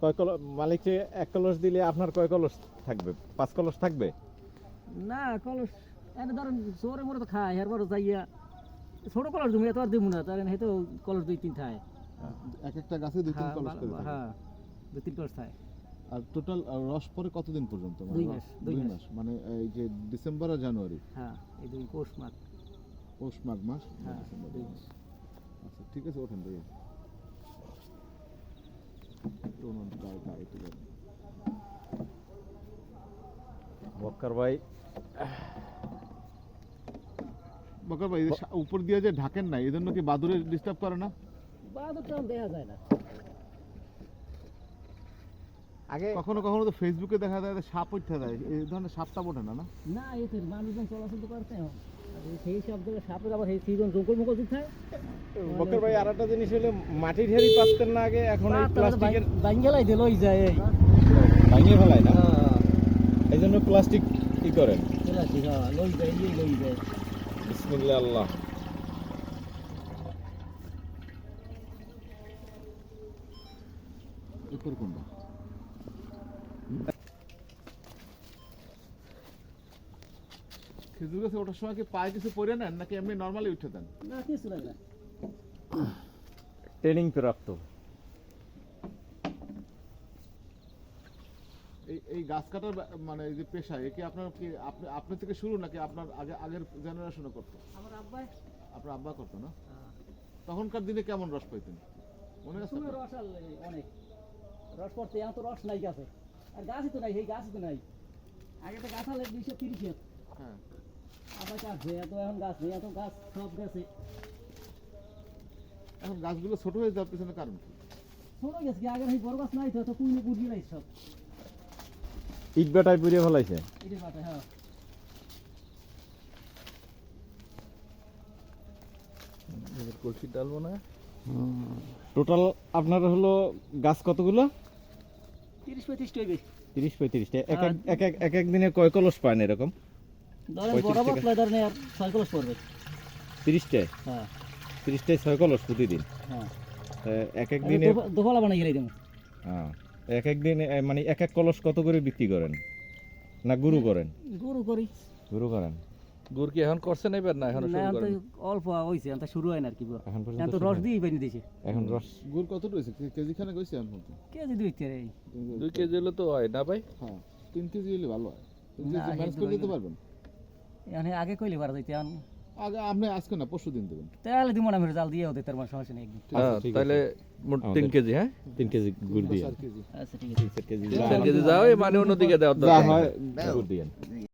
কয় কলস মালিককে এক কলস দিলে আপনার কয় কলস থাকবে? পাঁচ কলস থাকবে? না কলস এনে ধরেন জোরে মোরে তো খায় এরপর যাইয়া ছোট কলস তুমি এত আর দিব না তার হয়তো কলস দুই তিন খায় এক একটা গাছে দুই তিন হ্যাঁ, কলস থাকে। হ্যাঁ দুই তিন কলস খায় আর টোটাল রস পরে কতদিন পর্যন্ত? মানে দুই মাস, দুই মাস। মানে এই যে ডিসেম্বর আর জানুয়ারি? হ্যাঁ এই দুই পৌষ মাস পৌষ মাঘ মাস? হ্যাঁ। আচ্ছা ঠিক আছে ওঠেন ভাইয়া। গায়ে গায়ে বক্কার ভাই ভাই এই উপর দিয়ে যে ঢাকেন না এই জন্য কি বাদুরে ডিস্টার্ব করে না? বাদর দেখা যায় না। আগে কখনো কখনো তো ফেসবুকে দেখা যায় সাপ উঠে যায় এই ধরনের সাপটা ওঠে না না? না এতে মানুষজন চলাচল করতে হয়। এই সেই সব জায়গায় সাপের আবার সেই সিজন জঙ্গল মঙ্গল দিতে হয়। বক্কর ভাই আর একটা জিনিস হলো মাটির হেরি পাততেন না আগে এখন এই প্লাস্টিকের বাঙ্গেলাই দিল ওই যায় এই। ভাঙিয়ে ফেলায় না? এই জন্য প্লাস্টিক ই করেন। চলে হ্যাঁ লই যায় এই লই যায়। বিসমিল্লাহ। আল্লাহ উত্তর কোনটা? খেজুর গাছে ওঠার সময় কি পায়ে কিছু পরে নেন নাকি এমনি নর্মালি উঠে দেন? না কিছু লাগে না। ট্রেনিং প্রাপ্ত এই এই গাছ কাটার মানে এই যে পেশা এ কি আপনার কি আপনি আপনি থেকে শুরু নাকি আপনার আগে আগের জেনারেশনে করতো? আমার আব্বাই। আপনার আব্বা করতো না? তখনকার দিনে কেমন রস পাইতেন? মনে আছে রস অনেক। রস পড়তে এখন তো রস নাই গাছে। আর গাছই তো নাই সেই গাছই তো নাই। আগে তো গাছ হলে দুইশো তিরিশ হ্যাঁ। আবার এখন গাছ নেই এত গাছ সব গাছে। এখন গাছগুলো ছোট হয়ে যাওয়ার পিছনে কারণ কি? ছোট গেছে কি সেই বড় গাছ নাই তো কুইনে নাই সব। ইট বেটায় পুড়িয়ে ফেলাইছে? মাঠে হ্যাঁ। কলসি ডালবো না টোটাল আপনার হলো গাছ কতগুলো? তিরিশ পঁয়ত্রিশ টাকা তিরিশ পঁয়ত্রিশটা এক এক এক এক এক এক দিনে কয় কলস পান এরকম? ধরেন পঁয়ত্রিশ বড় ধরেন আর ছয় কলস পড়বে। তিরিশটায় হ্যাঁ। তিরিশটায় ছয় কলস প্রতিদিন? হ্যাঁ। এক এক দিনে দোফালা বানাই গেলে দেবো। হ্যাঁ। এক এক দিন মানে এক এক কলস কত করে বিক্রি করেন? না গুরু করেন? গরু করি। গুরু করেন? গুড় কি এখন করছেন এবার না এখনও শুরু করেন? অল্প হয়েছে এখন শুরু হয় না আর কি এখন এখন পর্যন্ত তো রস হয়নি। দিয়েই বানিয়ে এখন রস গুড় কত রয়েছে কেজি খানে এখন কেজি দুই তেরে দুই কেজি হলে তো হয় না ভাই। হ্যাঁ। তিন কেজি হলে ভালো হয়। তিন কেজি ম্যানেজ করে দিতে পারবেন? এখন আগে কইলে পারা যাইতে এখন আগে আপনি আজকে না পরশু দিন দেবেন তাহলে দিমন না আমি জাল দিয়ে ওদের তার মানে সমস্যা নেই। তাহলে মোট তিন কেজি হ্যাঁ তিন কেজি গুড় দিয়ে কেজি আচ্ছা ঠিক আছে তিন কেজি তিন চার কেজি যাও মানে অন্যদিকে দাও যা হয় গুড় দিয়ে